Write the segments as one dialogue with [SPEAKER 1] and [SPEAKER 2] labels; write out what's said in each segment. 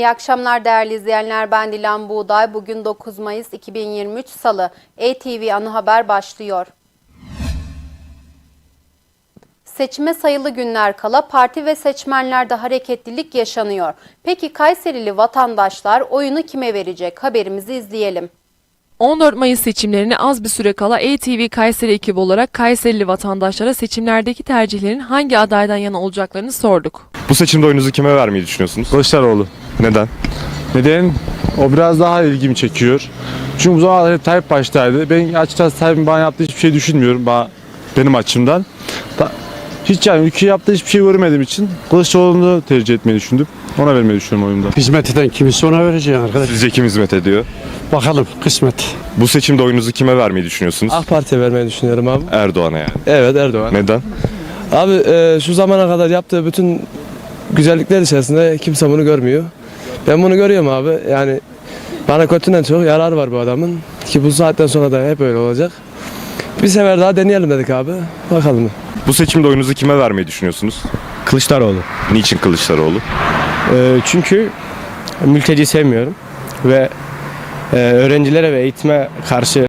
[SPEAKER 1] İyi akşamlar değerli izleyenler. Ben Dilan Buğday. Bugün 9 Mayıs 2023 Salı. ATV Anı Haber başlıyor. Seçime sayılı günler kala parti ve seçmenlerde hareketlilik yaşanıyor. Peki Kayserili vatandaşlar oyunu kime verecek? Haberimizi izleyelim.
[SPEAKER 2] 14 Mayıs seçimlerine az bir süre kala ATV Kayseri ekibi olarak Kayserili vatandaşlara seçimlerdeki tercihlerin hangi adaydan yana olacaklarını sorduk.
[SPEAKER 3] Bu seçimde oyunuzu kime vermeyi düşünüyorsunuz?
[SPEAKER 4] Kılıçdaroğlu.
[SPEAKER 3] Neden?
[SPEAKER 4] Neden? O biraz daha ilgimi çekiyor. Çünkü bu zamanda hep Tayyip baştaydı. Ben açıkçası Tayyip'in bana yaptığı hiçbir şey düşünmüyorum bana, benim açımdan. Da- hiç yani ülke yaptığı hiçbir şey görmediğim için Kılıçdaroğlu'nu tercih etmeyi düşündüm. Ona vermeyi düşünüyorum oyunda.
[SPEAKER 5] Hizmet eden kimse ona vereceğim arkadaş.
[SPEAKER 3] Sizce kim hizmet ediyor?
[SPEAKER 5] Bakalım kısmet.
[SPEAKER 3] Bu seçimde oyunuzu kime vermeyi düşünüyorsunuz?
[SPEAKER 6] AK Parti'ye vermeyi düşünüyorum abi.
[SPEAKER 3] Erdoğan'a yani.
[SPEAKER 6] Evet Erdoğan.
[SPEAKER 3] Neden?
[SPEAKER 6] Abi e, şu zamana kadar yaptığı bütün güzellikler içerisinde kimse bunu görmüyor. Ben bunu görüyorum abi. Yani bana kötüden çok yarar var bu adamın. Ki bu saatten sonra da hep öyle olacak. Bir sefer daha deneyelim dedik abi. Bakalım.
[SPEAKER 3] Bu seçimde oyunuzu kime vermeyi düşünüyorsunuz?
[SPEAKER 7] Kılıçdaroğlu.
[SPEAKER 3] Niçin Kılıçdaroğlu?
[SPEAKER 7] Ee, çünkü mülteci sevmiyorum ve e, öğrencilere ve eğitime karşı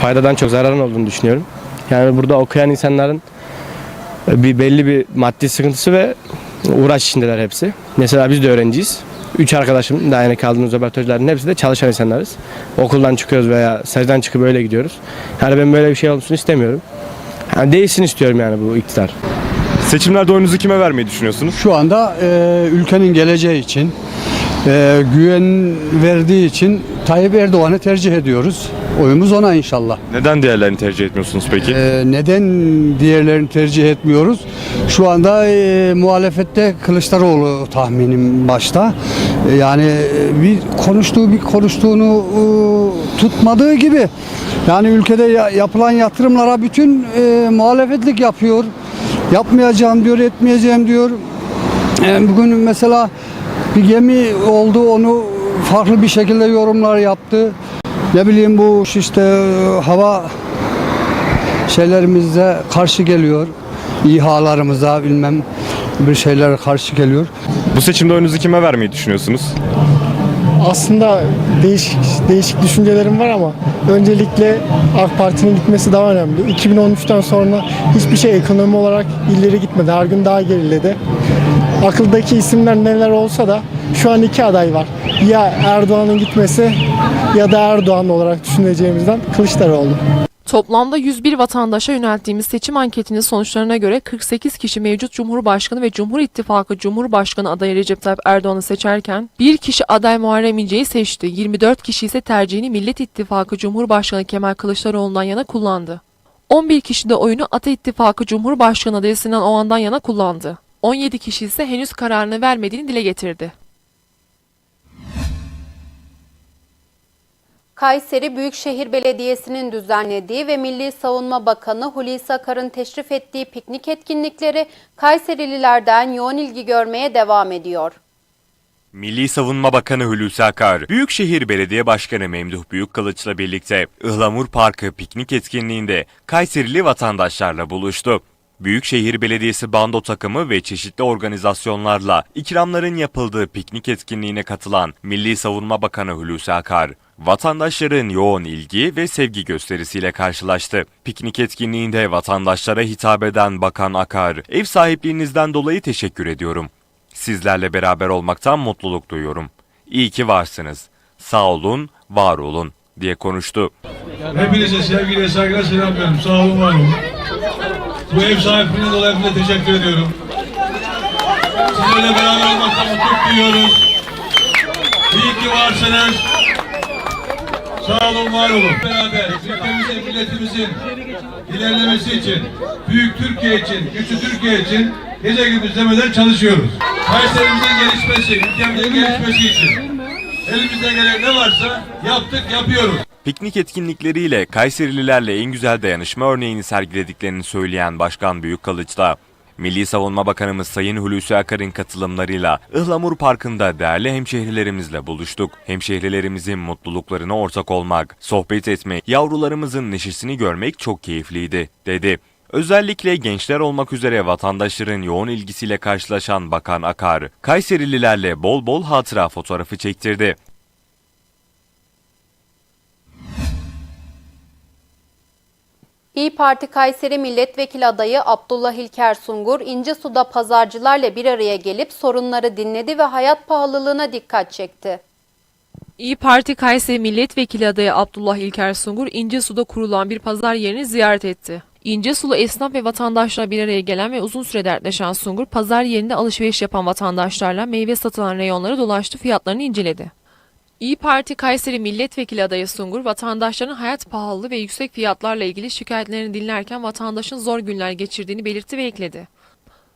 [SPEAKER 7] faydadan çok zararın olduğunu düşünüyorum. Yani burada okuyan insanların e, bir belli bir maddi sıkıntısı ve uğraş içindeler hepsi. Mesela biz de öğrenciyiz. Üç arkadaşım daha yeni kaldığımız laboratuvarların hepsi de çalışan insanlarız. Okuldan çıkıyoruz veya stajdan çıkıp öyle gidiyoruz. Yani ben böyle bir şey olmasını istemiyorum. Yani değilsin istiyorum yani bu iktidar.
[SPEAKER 3] Seçimlerde oyunuzu kime vermeyi düşünüyorsunuz?
[SPEAKER 5] Şu anda e, ülkenin geleceği için, e, güven verdiği için Tayyip Erdoğan'ı tercih ediyoruz. Oyumuz ona inşallah.
[SPEAKER 3] Neden diğerlerini tercih etmiyorsunuz peki?
[SPEAKER 5] E, neden diğerlerini tercih etmiyoruz? Şu anda e, muhalefette Kılıçdaroğlu tahminim başta. E, yani e, bir konuştuğu bir konuştuğunu e, tutmadığı gibi yani ülkede ya- yapılan yatırımlara bütün e, muhalefetlik yapıyor. Yapmayacağım diyor, etmeyeceğim diyor. E, Bugün mesela bir gemi oldu onu farklı bir şekilde yorumlar yaptı. Ne bileyim bu işte e, hava şeylerimize karşı geliyor. İHA'larımıza bilmem bir şeyler karşı geliyor.
[SPEAKER 3] Bu seçimde oyunuzu kime vermeyi düşünüyorsunuz?
[SPEAKER 8] aslında değişik değişik düşüncelerim var ama öncelikle AK Parti'nin gitmesi daha önemli. 2013'ten sonra hiçbir şey ekonomi olarak ileri gitmedi. Her gün daha geriledi. Akıldaki isimler neler olsa da şu an iki aday var. Ya Erdoğan'ın gitmesi ya da Erdoğan olarak düşüneceğimizden Kılıçdaroğlu.
[SPEAKER 2] Toplamda 101 vatandaşa yönelttiğimiz seçim anketinin sonuçlarına göre 48 kişi mevcut Cumhurbaşkanı ve Cumhur İttifakı Cumhurbaşkanı adayı Recep Tayyip Erdoğan'ı seçerken bir kişi aday Muharrem İnce'yi seçti. 24 kişi ise tercihini Millet İttifakı Cumhurbaşkanı Kemal Kılıçdaroğlu'ndan yana kullandı. 11 kişi de oyunu Ata İttifakı Cumhurbaşkanı adayı Sinan Oğan'dan yana kullandı. 17 kişi ise henüz kararını vermediğini dile getirdi.
[SPEAKER 1] Kayseri Büyükşehir Belediyesi'nin düzenlediği ve Milli Savunma Bakanı Hulusi Akar'ın teşrif ettiği piknik etkinlikleri Kayserililerden yoğun ilgi görmeye devam ediyor.
[SPEAKER 9] Milli Savunma Bakanı Hulusi Akar, Büyükşehir Belediye Başkanı Memduh Büyükkılıç'la birlikte Ihlamur Parkı piknik etkinliğinde Kayserili vatandaşlarla buluştu. Büyükşehir Belediyesi bando takımı ve çeşitli organizasyonlarla ikramların yapıldığı piknik etkinliğine katılan Milli Savunma Bakanı Hulusi Akar, vatandaşların yoğun ilgi ve sevgi gösterisiyle karşılaştı. Piknik etkinliğinde vatandaşlara hitap eden Bakan Akar, ev sahipliğinizden dolayı teşekkür ediyorum. Sizlerle beraber olmaktan mutluluk duyuyorum. İyi ki varsınız. Sağ olun, var olun diye konuştu.
[SPEAKER 10] Hepinize sevgiyle saygıyla selamlıyorum. Sağ olun, var olun. Bu ev sahipliğine dolayı hepinize teşekkür ediyorum. Sizlerle beraber olmaktan mutluluk duyuyoruz. İyi ki varsınız. Sağ olun, var olun. Beraber ülkemizin, milletimizin ilerlemesi için, büyük Türkiye için, güçlü Türkiye için gece gündüz demeden çalışıyoruz. Kayserimizin gelişmesi, ülkemizin gelişmesi için. Elimizden gelen ne varsa yaptık, yapıyoruz.
[SPEAKER 9] Piknik etkinlikleriyle Kayserililerle en güzel dayanışma örneğini sergilediklerini söyleyen Başkan Büyükkılıç da Milli Savunma Bakanımız Sayın Hulusi Akar'ın katılımlarıyla Ihlamur Parkı'nda değerli hemşehrilerimizle buluştuk. Hemşehrilerimizin mutluluklarına ortak olmak, sohbet etmek, yavrularımızın neşesini görmek çok keyifliydi, dedi. Özellikle gençler olmak üzere vatandaşların yoğun ilgisiyle karşılaşan Bakan Akar, Kayserililerle bol bol hatıra fotoğrafı çektirdi.
[SPEAKER 1] İyi Parti Kayseri Milletvekili adayı Abdullah İlker Sungur, İncesu'da pazarcılarla bir araya gelip sorunları dinledi ve hayat pahalılığına dikkat çekti.
[SPEAKER 2] İyi Parti Kayseri Milletvekili adayı Abdullah İlker Sungur, İncesu'da kurulan bir pazar yerini ziyaret etti. İncesulu esnaf ve vatandaşlar bir araya gelen ve uzun süre dertleşen Sungur, pazar yerinde alışveriş yapan vatandaşlarla meyve satılan reyonları dolaştı, fiyatlarını inceledi. İyi Parti Kayseri Milletvekili adayı Sungur, vatandaşların hayat pahalılığı ve yüksek fiyatlarla ilgili şikayetlerini dinlerken vatandaşın zor günler geçirdiğini belirtti ve ekledi.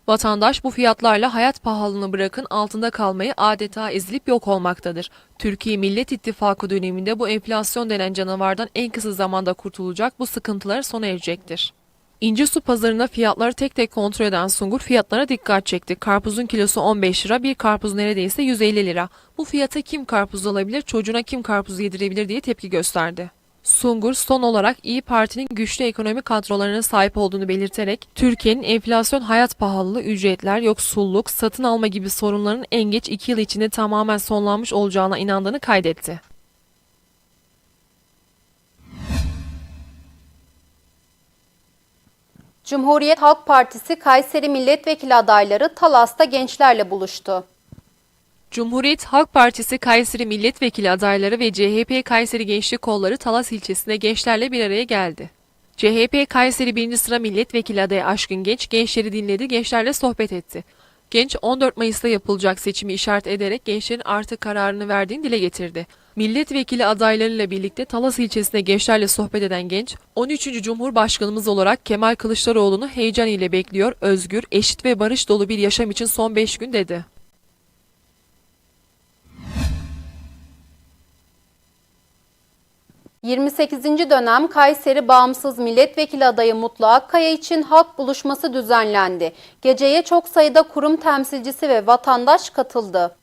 [SPEAKER 2] Vatandaş bu fiyatlarla hayat pahalılığını bırakın altında kalmayı adeta ezilip yok olmaktadır. Türkiye Millet İttifakı döneminde bu enflasyon denen canavardan en kısa zamanda kurtulacak bu sıkıntılar sona erecektir. İncesu pazarında fiyatları tek tek kontrol eden Sungur fiyatlara dikkat çekti. Karpuzun kilosu 15 lira, bir karpuz neredeyse 150 lira. Bu fiyata kim karpuz alabilir, çocuğuna kim karpuz yedirebilir diye tepki gösterdi. Sungur son olarak İyi Parti'nin güçlü ekonomi kadrolarına sahip olduğunu belirterek Türkiye'nin enflasyon, hayat pahalılığı, ücretler, yoksulluk, satın alma gibi sorunların en geç 2 yıl içinde tamamen sonlanmış olacağına inandığını kaydetti.
[SPEAKER 1] Cumhuriyet Halk Partisi Kayseri Milletvekili adayları Talas'ta gençlerle buluştu.
[SPEAKER 2] Cumhuriyet Halk Partisi Kayseri Milletvekili adayları ve CHP Kayseri Gençlik Kolları Talas ilçesinde gençlerle bir araya geldi. CHP Kayseri 1. sıra milletvekili adayı Aşkın Genç gençleri dinledi, gençlerle sohbet etti. Genç 14 Mayıs'ta yapılacak seçimi işaret ederek gençlerin artık kararını verdiğini dile getirdi. Milletvekili adaylarıyla birlikte Talas ilçesinde gençlerle sohbet eden genç, 13. Cumhurbaşkanımız olarak Kemal Kılıçdaroğlu'nu heyecan ile bekliyor, özgür, eşit ve barış dolu bir yaşam için son 5 gün dedi.
[SPEAKER 1] ...28. dönem Kayseri Bağımsız Milletvekili adayı Mutlu Akkaya için halk buluşması düzenlendi. Geceye çok sayıda kurum temsilcisi ve vatandaş katıldı.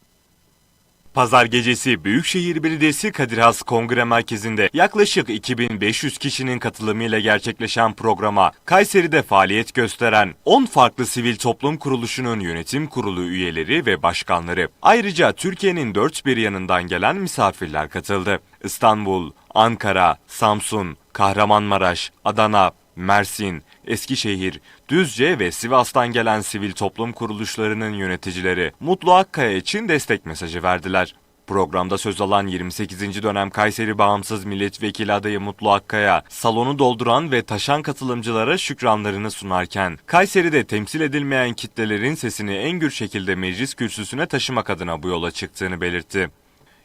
[SPEAKER 9] Pazar gecesi Büyükşehir Belediyesi Kadir Has Kongre Merkezi'nde yaklaşık 2500 kişinin katılımıyla gerçekleşen programa Kayseri'de faaliyet gösteren 10 farklı sivil toplum kuruluşunun yönetim kurulu üyeleri ve başkanları, ayrıca Türkiye'nin dört bir yanından gelen misafirler katıldı. İstanbul, Ankara, Samsun, Kahramanmaraş, Adana, Mersin, Eskişehir, Düzce ve Sivas'tan gelen sivil toplum kuruluşlarının yöneticileri Mutlu Akkaya için destek mesajı verdiler. Programda söz alan 28. dönem Kayseri Bağımsız Milletvekili adayı Mutlu Akkaya, salonu dolduran ve taşan katılımcılara şükranlarını sunarken, Kayseri'de temsil edilmeyen kitlelerin sesini en gür şekilde meclis kürsüsüne taşımak adına bu yola çıktığını belirtti.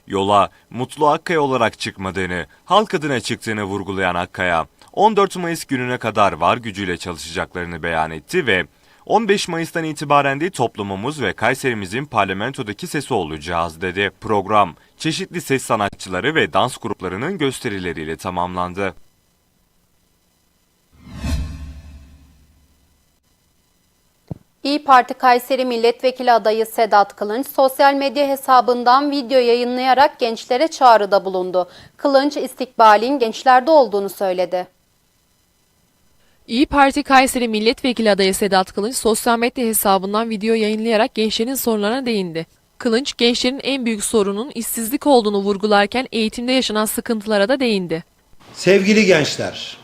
[SPEAKER 9] Yola Mutlu Akkaya olarak çıkmadığını, halk adına çıktığını vurgulayan Akkaya, 14 Mayıs gününe kadar var gücüyle çalışacaklarını beyan etti ve 15 Mayıs'tan itibaren de toplumumuz ve Kayserimizin parlamentodaki sesi olacağız dedi. Program çeşitli ses sanatçıları ve dans gruplarının gösterileriyle tamamlandı.
[SPEAKER 1] İyi Parti Kayseri Milletvekili adayı Sedat Kılınç sosyal medya hesabından video yayınlayarak gençlere çağrıda bulundu. Kılınç istikbalin gençlerde olduğunu söyledi.
[SPEAKER 2] İyi Parti Kayseri Milletvekili adayı Sedat Kılınç sosyal medya hesabından video yayınlayarak gençlerin sorunlarına değindi. Kılınç, gençlerin en büyük sorunun işsizlik olduğunu vurgularken eğitimde yaşanan sıkıntılara da değindi.
[SPEAKER 11] Sevgili gençler,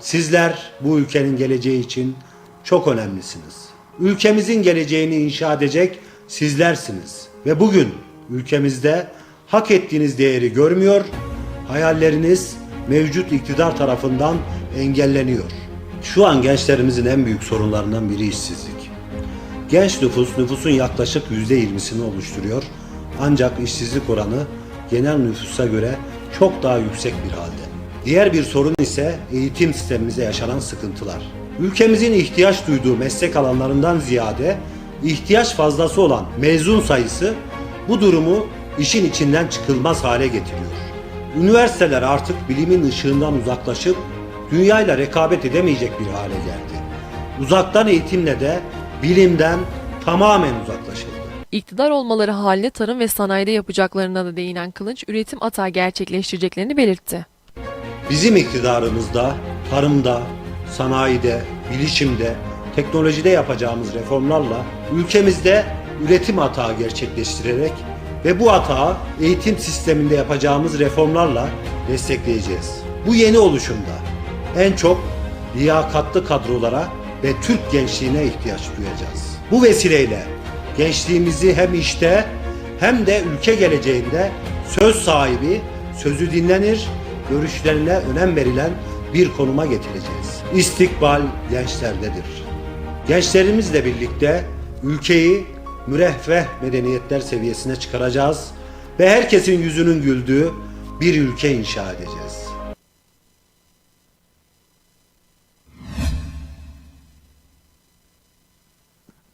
[SPEAKER 11] sizler bu ülkenin geleceği için çok önemlisiniz. Ülkemizin geleceğini inşa edecek sizlersiniz. Ve bugün ülkemizde hak ettiğiniz değeri görmüyor, hayalleriniz mevcut iktidar tarafından engelleniyor. Şu an gençlerimizin en büyük sorunlarından biri işsizlik. Genç nüfus nüfusun yaklaşık %20'sini oluşturuyor. Ancak işsizlik oranı genel nüfusa göre çok daha yüksek bir halde. Diğer bir sorun ise eğitim sistemimizde yaşanan sıkıntılar. Ülkemizin ihtiyaç duyduğu meslek alanlarından ziyade ihtiyaç fazlası olan mezun sayısı bu durumu işin içinden çıkılmaz hale getiriyor. Üniversiteler artık bilimin ışığından uzaklaşıp dünyayla rekabet edemeyecek bir hale geldi. Uzaktan eğitimle de bilimden tamamen uzaklaşıldı.
[SPEAKER 2] İktidar olmaları halinde tarım ve sanayide yapacaklarına da değinen Kılınç, üretim atağı gerçekleştireceklerini belirtti.
[SPEAKER 11] Bizim iktidarımızda tarımda, sanayide, bilişimde, teknolojide yapacağımız reformlarla ülkemizde üretim atağı gerçekleştirerek ve bu atağı eğitim sisteminde yapacağımız reformlarla destekleyeceğiz. Bu yeni oluşumda en çok liyakatlı kadrolara ve Türk gençliğine ihtiyaç duyacağız. Bu vesileyle gençliğimizi hem işte hem de ülke geleceğinde söz sahibi, sözü dinlenir, görüşlerine önem verilen bir konuma getireceğiz. İstikbal gençlerdedir. Gençlerimizle birlikte ülkeyi müreffeh medeniyetler seviyesine çıkaracağız ve herkesin yüzünün güldüğü bir ülke inşa edeceğiz.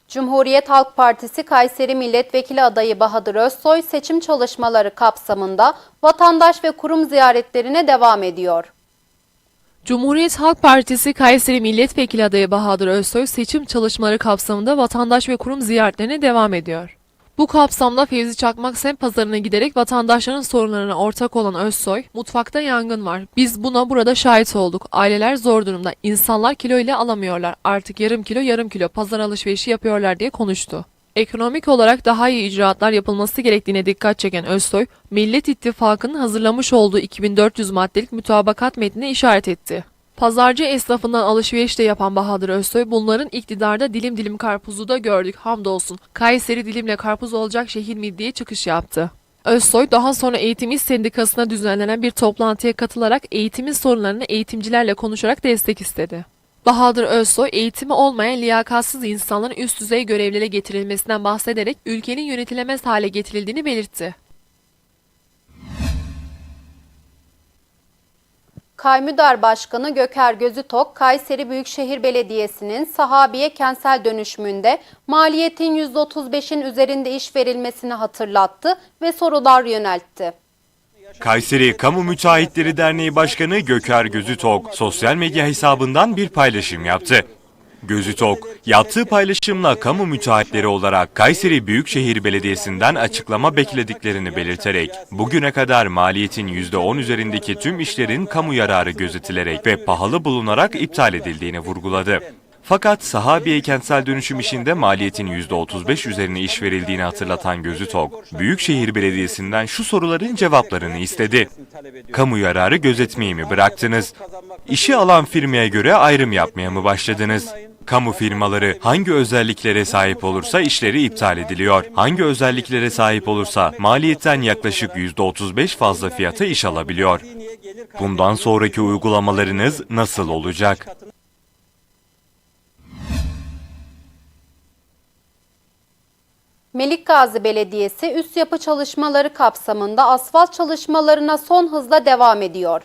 [SPEAKER 1] Cumhuriyet Halk Partisi Kayseri Milletvekili adayı Bahadır Özsoy seçim çalışmaları kapsamında vatandaş ve kurum ziyaretlerine devam ediyor.
[SPEAKER 2] Cumhuriyet Halk Partisi Kayseri Milletvekili adayı Bahadır Özsoy seçim çalışmaları kapsamında vatandaş ve kurum ziyaretlerine devam ediyor. Bu kapsamda Fevzi Çakmak Sem pazarına giderek vatandaşların sorunlarına ortak olan Özsoy, mutfakta yangın var. Biz buna burada şahit olduk. Aileler zor durumda. İnsanlar kilo ile alamıyorlar. Artık yarım kilo yarım kilo pazar alışverişi yapıyorlar diye konuştu. Ekonomik olarak daha iyi icraatlar yapılması gerektiğine dikkat çeken Özsoy, Millet İttifakı'nın hazırlamış olduğu 2400 maddelik mütabakat metnine işaret etti. Pazarcı esnafından alışveriş de yapan Bahadır Özsoy, bunların iktidarda dilim dilim karpuzu da gördük hamdolsun. Kayseri dilimle karpuz olacak şehir mi diye çıkış yaptı. Özsoy daha sonra Eğitim İş Sendikası'na düzenlenen bir toplantıya katılarak eğitimin sorunlarını eğitimcilerle konuşarak destek istedi. Bahadır Özsoy, eğitimi olmayan liyakatsız insanların üst düzey görevlere getirilmesinden bahsederek ülkenin yönetilemez hale getirildiğini belirtti.
[SPEAKER 1] Kaymüdar Başkanı Göker Gözütok, Kayseri Büyükşehir Belediyesi'nin sahabiye kentsel dönüşümünde maliyetin %35'in üzerinde iş verilmesini hatırlattı ve sorular yöneltti.
[SPEAKER 9] Kayseri Kamu Müteahhitleri Derneği Başkanı Göker Gözütok sosyal medya hesabından bir paylaşım yaptı. Gözütok, yaptığı paylaşımla kamu müteahhitleri olarak Kayseri Büyükşehir Belediyesi'nden açıklama beklediklerini belirterek, bugüne kadar maliyetin %10 üzerindeki tüm işlerin kamu yararı gözetilerek ve pahalı bulunarak iptal edildiğini vurguladı. Fakat sahabiye kentsel dönüşüm işinde maliyetin %35 üzerine iş verildiğini hatırlatan Gözütok, Büyükşehir Belediyesi'nden şu soruların cevaplarını istedi. Kamu yararı gözetmeyi mi bıraktınız? İşi alan firmaya göre ayrım yapmaya mı başladınız? Kamu firmaları hangi özelliklere sahip olursa işleri iptal ediliyor. Hangi özelliklere sahip olursa maliyetten yaklaşık %35 fazla fiyata iş alabiliyor. Bundan sonraki uygulamalarınız nasıl olacak?
[SPEAKER 1] Melikgazi Belediyesi üst yapı çalışmaları kapsamında asfalt çalışmalarına son hızla devam ediyor.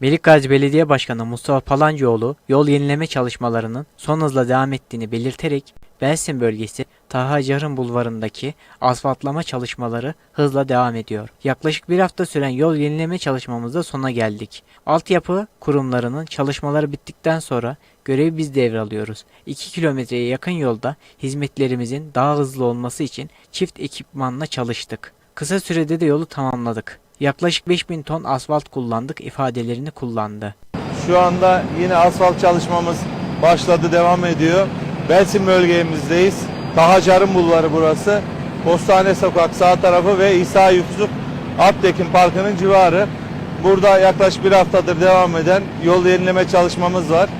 [SPEAKER 12] Melikgazi Belediye Başkanı Mustafa Palancıoğlu yol yenileme çalışmalarının son hızla devam ettiğini belirterek Belsin bölgesi Taha Carın Bulvarı'ndaki asfaltlama çalışmaları hızla devam ediyor. Yaklaşık bir hafta süren yol yenileme çalışmamızda sona geldik. Altyapı kurumlarının çalışmaları bittikten sonra görevi biz devralıyoruz. 2 kilometreye yakın yolda hizmetlerimizin daha hızlı olması için çift ekipmanla çalıştık. Kısa sürede de yolu tamamladık. Yaklaşık 5000 ton asfalt kullandık ifadelerini kullandı.
[SPEAKER 4] Şu anda yine asfalt çalışmamız başladı, devam ediyor. Belsin bölgemizdeyiz. Tahacar'ın bulvarı burası. Postane Sokak sağ tarafı ve İsa Yusuf Aptekin Parkı'nın civarı. Burada yaklaşık bir haftadır devam eden yol yenileme çalışmamız var.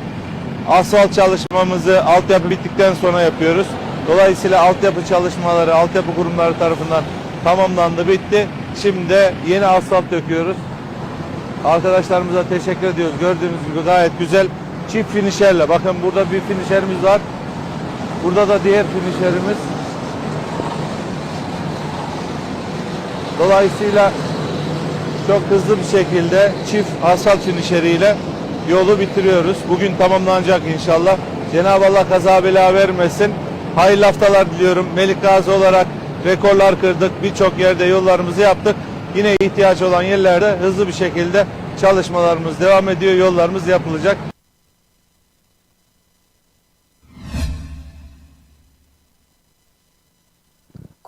[SPEAKER 4] Asfalt çalışmamızı altyapı bittikten sonra yapıyoruz. Dolayısıyla altyapı çalışmaları altyapı kurumları tarafından tamamlandı, bitti. Şimdi de yeni asfalt döküyoruz. Arkadaşlarımıza teşekkür ediyoruz. Gördüğünüz gibi gayet güzel çift finişerle. Bakın burada bir finişerimiz var. Burada da diğer finişerimiz. Dolayısıyla çok hızlı bir şekilde çift asfalt finişeriyle yolu bitiriyoruz. Bugün tamamlanacak inşallah. Cenab-ı Allah kaza bela vermesin. Hayırlı haftalar diliyorum. Melik Gazi olarak rekorlar kırdık. Birçok yerde yollarımızı yaptık. Yine ihtiyaç olan yerlerde hızlı bir şekilde çalışmalarımız devam ediyor. Yollarımız yapılacak.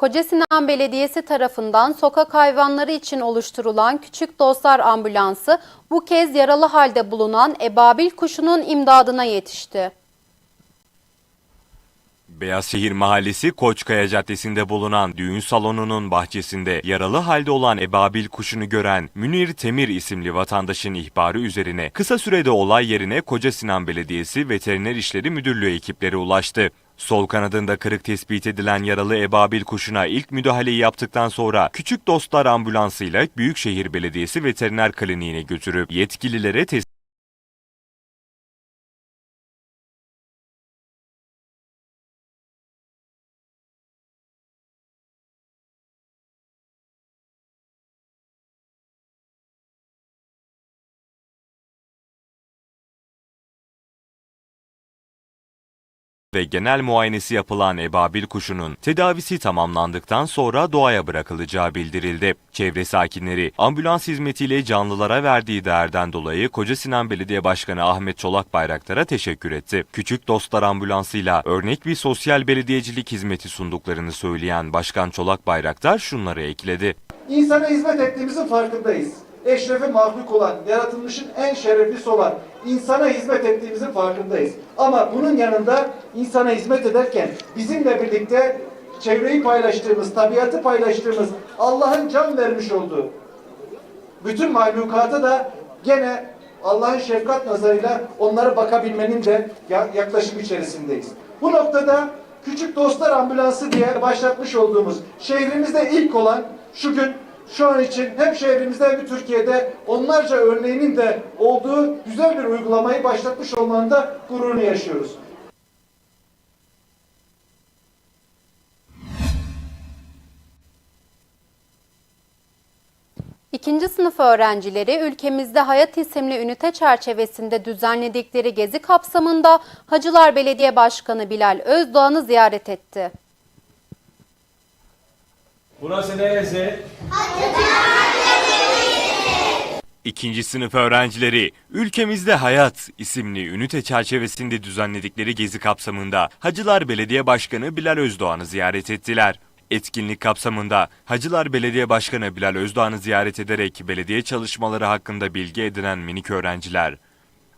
[SPEAKER 1] Kocasinan Belediyesi tarafından sokak hayvanları için oluşturulan Küçük Dostlar Ambulansı bu kez yaralı halde bulunan ebabil kuşunun imdadına yetişti.
[SPEAKER 9] Beyazşehir Mahallesi Koçkaya Caddesi'nde bulunan düğün salonunun bahçesinde yaralı halde olan ebabil kuşunu gören Münir Temir isimli vatandaşın ihbarı üzerine kısa sürede olay yerine Koca Sinan Belediyesi Veteriner İşleri Müdürlüğü ekipleri ulaştı. Sol kanadında kırık tespit edilen yaralı ebabil kuşuna ilk müdahaleyi yaptıktan sonra Küçük Dostlar ambulansıyla Büyükşehir Belediyesi Veteriner Kliniğine götürüp yetkililere teslim ve genel muayenesi yapılan ebabil kuşunun tedavisi tamamlandıktan sonra doğaya bırakılacağı bildirildi. Çevre sakinleri ambulans hizmetiyle canlılara verdiği değerden dolayı Koca Sinan Belediye Başkanı Ahmet Çolak Bayraktar'a teşekkür etti. Küçük Dostlar ambulansıyla örnek bir sosyal belediyecilik hizmeti sunduklarını söyleyen Başkan Çolak Bayraktar şunları ekledi.
[SPEAKER 13] İnsana hizmet ettiğimizin farkındayız. Eşrefi mahluk olan, yaratılmışın en şereflisi olan insana hizmet ettiğimizin farkındayız. Ama bunun yanında insana hizmet ederken bizimle birlikte çevreyi paylaştığımız, tabiatı paylaştığımız, Allah'ın can vermiş olduğu bütün mahlukata da gene Allah'ın şefkat nazarıyla onlara bakabilmenin de ya- yaklaşım içerisindeyiz. Bu noktada Küçük Dostlar Ambulansı diye başlatmış olduğumuz şehrimizde ilk olan şu gün şu an için hem şehrimizde hem de Türkiye'de onlarca örneğinin de olduğu güzel bir uygulamayı başlatmış olmanın da gururunu yaşıyoruz.
[SPEAKER 1] İkinci sınıf öğrencileri ülkemizde Hayat isimli ünite çerçevesinde düzenledikleri gezi kapsamında Hacılar Belediye Başkanı Bilal Özdoğan'ı ziyaret etti.
[SPEAKER 10] Burası neresi?
[SPEAKER 9] İkinci sınıf öğrencileri Ülkemizde Hayat isimli ünite çerçevesinde düzenledikleri gezi kapsamında Hacılar Belediye Başkanı Bilal Özdoğan'ı ziyaret ettiler. Etkinlik kapsamında Hacılar Belediye Başkanı Bilal Özdoğan'ı ziyaret ederek belediye çalışmaları hakkında bilgi edinen minik öğrenciler,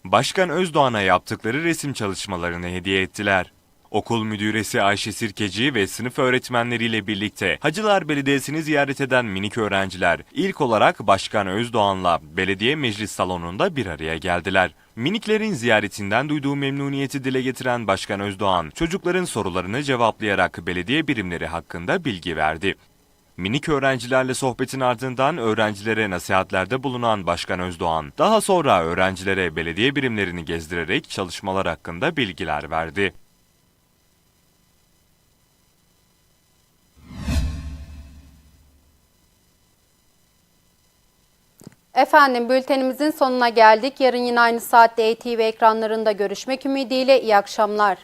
[SPEAKER 9] Başkan Özdoğan'a yaptıkları resim çalışmalarını hediye ettiler. Okul müdüresi Ayşe Sirkeci ve sınıf öğretmenleriyle birlikte Hacılar Belediyesi'ni ziyaret eden minik öğrenciler ilk olarak Başkan Özdoğan'la belediye meclis salonunda bir araya geldiler. Miniklerin ziyaretinden duyduğu memnuniyeti dile getiren Başkan Özdoğan, çocukların sorularını cevaplayarak belediye birimleri hakkında bilgi verdi. Minik öğrencilerle sohbetin ardından öğrencilere nasihatlerde bulunan Başkan Özdoğan, daha sonra öğrencilere belediye birimlerini gezdirerek çalışmalar hakkında bilgiler verdi.
[SPEAKER 1] Efendim bültenimizin sonuna geldik. Yarın yine aynı saatte ATV ekranlarında görüşmek ümidiyle iyi akşamlar.